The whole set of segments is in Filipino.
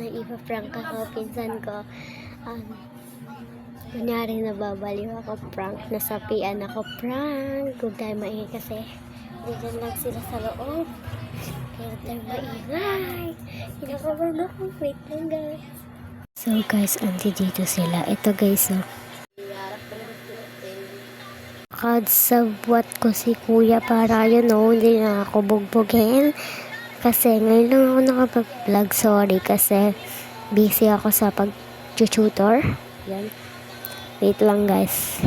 may ipa-prank ako, pinsan ko. Um, kunyari nababaliw ako, prank. Nasapian ako, prank. Huwag tayo maingay kasi. Diyan lang sila sa loob. Kaya tayo maingay. Kinakabahan ako. Wait lang guys. So guys, andi dito sila. Ito guys, oh. Kadsabwat ko si kuya para yun oh, hindi na ako bugbugin. Kasi ngayon lang ako nakapag-vlog, sorry kasi busy ako sa pag-tutor. Yan. Wait lang guys.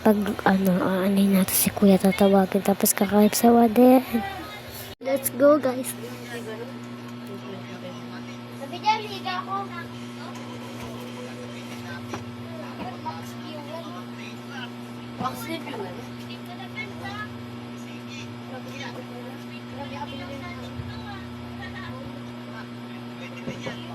Pag ano, aanay natin si kuya tatawagin tapos kakahip sa waden. Let's go guys. Sabi dyan, higa ako. Ito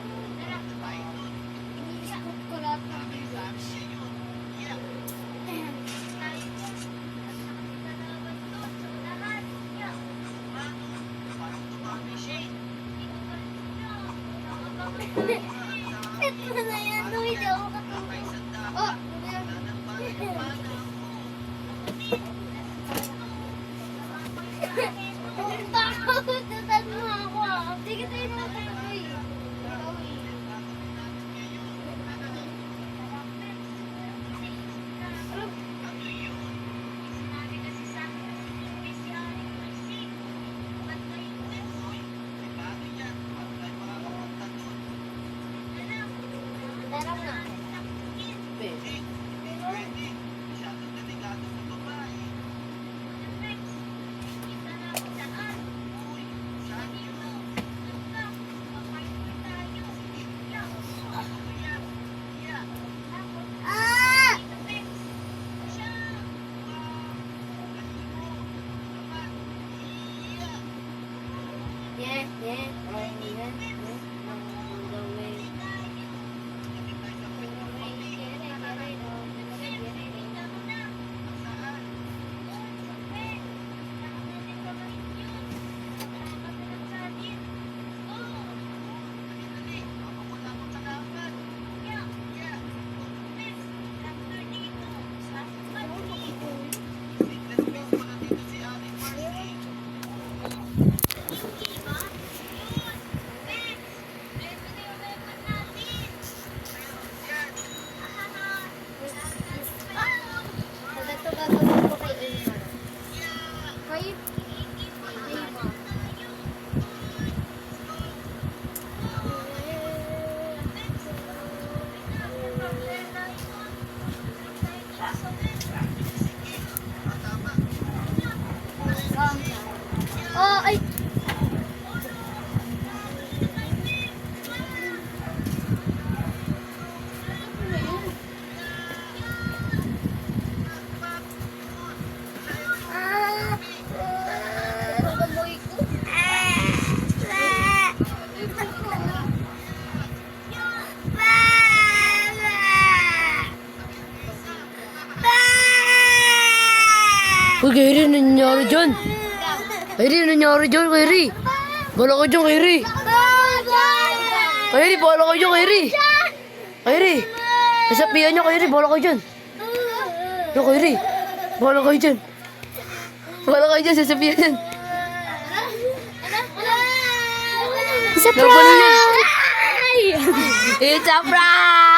Ah! Yeah, yeah, yeah, Bye. Uy, Kairi, ano nangyari dyan? Kairi, ano nangyari dyan, Kairi? Bala ka dyan, Kairi. Kairi, bala ka dyan, Kairi. Kairi, nasapian niya, Kairi, bala ka dyan. Yo, Kairi, bala ka dyan. Bala ka dyan, sasapian yan. Isa Laban na yan. It's a prank!